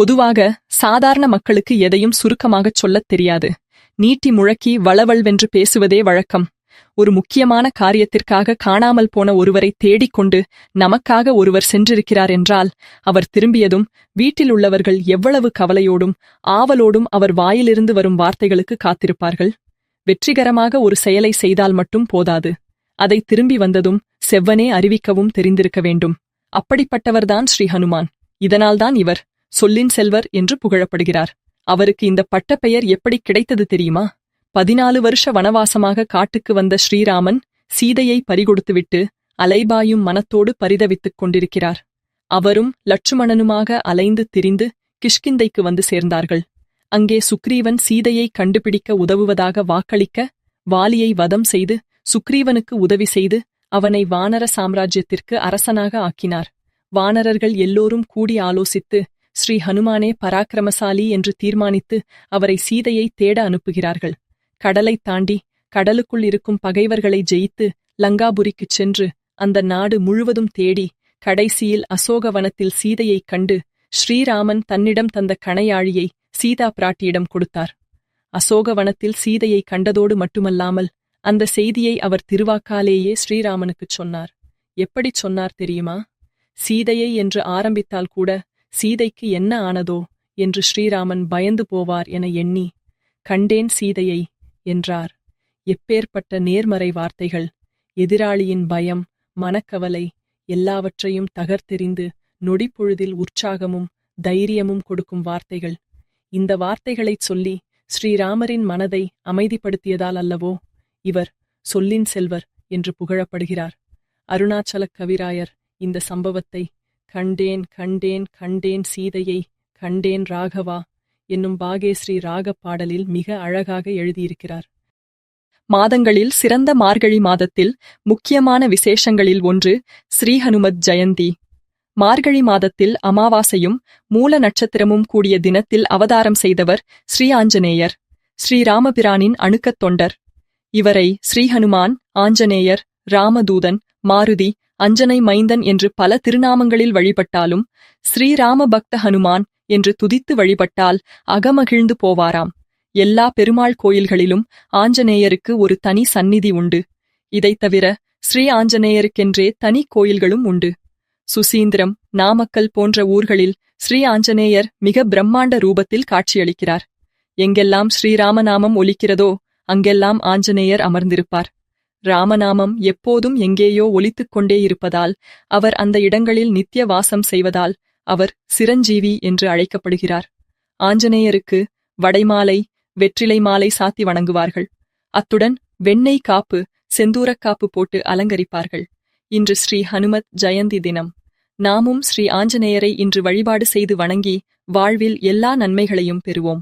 பொதுவாக சாதாரண மக்களுக்கு எதையும் சுருக்கமாகச் சொல்லத் தெரியாது. நீட்டி முழக்கி வளவள்வென்று பேசுவதே வழக்கம். ஒரு முக்கியமான காரியத்திற்காக காணாமல் போன ஒருவரை தேடிக்கொண்டு நமக்காக ஒருவர் சென்றிருக்கிறார் என்றால் அவர் திரும்பியதும் வீட்டில் உள்ளவர்கள் எவ்வளவு கவலையோடும் ஆவலோடும் அவர் வாயிலிருந்து வரும் வார்த்தைகளுக்கு காத்திருப்பார்கள். வெற்றிகரமாக ஒரு செயலை செய்தால் மட்டும் போதாது. அதை திரும்பி வந்ததும் செவ்வனே அறிவிக்கவும் தெரிந்திருக்க வேண்டும். அப்படிப்பட்டவர்தான் ஸ்ரீ ஹனுமான். இதனால்தான் இவர் சொல்லின் செல்வர் என்று புகழப்படுகிறார். அவருக்கு இந்த பட்டப்பெயர் எப்படி கிடைத்தது தெரியுமா? பதினாலு வருஷ வனவாசமாக காட்டுக்கு வந்த ஸ்ரீராமன் சீதையை பறிகொடுத்துவிட்டு அலைபாயும் மனத்தோடு பரிதவித்துக் கொண்டிருக்கிறார். அவரும் லட்சுமணனுமாக அலைந்து திரிந்து கிஷ்கிந்தைக்கு வந்து சேர்ந்தார்கள். அங்கே சுக்ரீவன் சீதையை கண்டுபிடிக்க உதவுவதாக வாக்களிக்க வாலியை வதம் செய்து சுக்ரீவனுக்கு உதவி செய்து அவனை வானர சாம்ராஜ்யத்திற்கு அரசனாக ஆக்கினார். வானரர்கள் எல்லோரும் கூடி ஆலோசித்து ஸ்ரீ ஹனுமானே பராக்கிரமசாலி என்று தீர்மானித்து அவரை சீதையை தேட அனுப்புகிறார்கள். கடலைத் தாண்டி கடலுக்குள் இருக்கும் பகைவர்களை ஜெயித்து லங்காபுரிக்குச் சென்று அந்த நாடு முழுவதும் தேடி கடைசியில் அசோகவனத்தில் சீதையைக் கண்டு ஸ்ரீராமன் தன்னிடம் தந்த கணையாழியை சீதா பிராட்டியிடம் கொடுத்தார். அசோகவனத்தில் சீதையை கண்டதோடு மட்டுமல்லாமல் அந்த செய்தியை அவர் திருவாக்காலேயே ஸ்ரீராமனுக்குச் சொன்னார். எப்படிச் சொன்னார் தெரியுமா? சீதையை என்று ஆரம்பித்தால் கூட சீதைக்கு என்ன ஆனதோ என்று ஸ்ரீராமன் பயந்து போவார் என எண்ணி கண்டேன் சீதையை என்றார். எப்பேற்பட்ட நேர்மறை வார்த்தைகள் எதிராளியின் பயம் மனக்கவலை எல்லாவற்றையும் தகர்த்தெறிந்து நொடிப்பொழுதில் உற்சாகமும் தைரியமும் கொடுக்கும் வார்த்தைகள். இந்த வார்த்தைகளைச் சொல்லி ஸ்ரீராமரின் மனதை அமைதிப்படுத்தியதால் அல்லவோ இவர் சொல்லின் செல்வர் என்று புகழப்படுகிறார். அருணாச்சலக் கவிராயர் இந்த சம்பவத்தை கண்டேன் கண்டேன் கண்டேன் சீதையை கண்டேன் ராகவா என்னும் பாகேஸ்ரீ ராகப் பாடலில் மிக அழகாக எழுதியிருக்கிறார். மாதங்களில் சிறந்த மார்கழி மாதத்தில் முக்கியமான விசேஷங்களில் ஒன்று ஸ்ரீஹனுமத் ஜெயந்தி. மார்கழி மாதத்தில் அமாவாசையும் மூல நட்சத்திரமும் கூடிய தினத்தில் அவதாரம் செய்தவர் ஸ்ரீ ஆஞ்சநேயர் ஸ்ரீராமபிரானின் அணுக்கத் தொண்டர். இவரை ஸ்ரீஹனுமான் ஆஞ்சநேயர் ராமதூதன் மாருதி அஞ்சனை மைந்தன் என்று பல திருநாமங்களில் வழிபட்டாலும் ஸ்ரீராம பக்த ஹனுமான் என்று துதித்து வழிபட்டால் அகமகிழ்ந்து போவாராம். எல்லா பெருமாள் கோயில்களிலும் ஆஞ்சநேயருக்கு ஒரு தனி சந்நிதி உண்டு. இதைத் தவிர ஸ்ரீ ஆஞ்சநேயருக்கென்றே தனி கோயில்களும் உண்டு. சுசீந்திரம் நாமக்கல் போன்ற ஊர்களில் ஸ்ரீ ஆஞ்சநேயர் மிக பிரம்மாண்ட ரூபத்தில் காட்சியளிக்கிறார். எங்கெல்லாம் ஸ்ரீராமநாமம் ஒலிக்கிறதோ அங்கெல்லாம் ஆஞ்சநேயர் அமர்ந்திருப்பார். ராமநாமம் எப்போதும் எங்கேயோ ஒலித்துக் கொண்டே இருப்பதால் அவர் அந்த இடங்களில் நித்திய வாசம் செய்வதால் அவர் சிரஞ்சீவி என்று அழைக்கப்படுகிறார். ஆஞ்சநேயருக்கு வடைமாலை வெற்றிலை மாலை சாத்தி வணங்குவார்கள். அத்துடன் வெண்ணெய் காப்பு செந்தூரக் காப்பு போட்டு அலங்கரிப்பார்கள். இன்று ஸ்ரீ ஹனுமத் ஜெயந்தி தினம். நாமும் ஸ்ரீ ஆஞ்சநேயரை இன்று வழிபாடு செய்து வணங்கி வாழ்வில் எல்லா நன்மைகளையும் பெறுவோம்.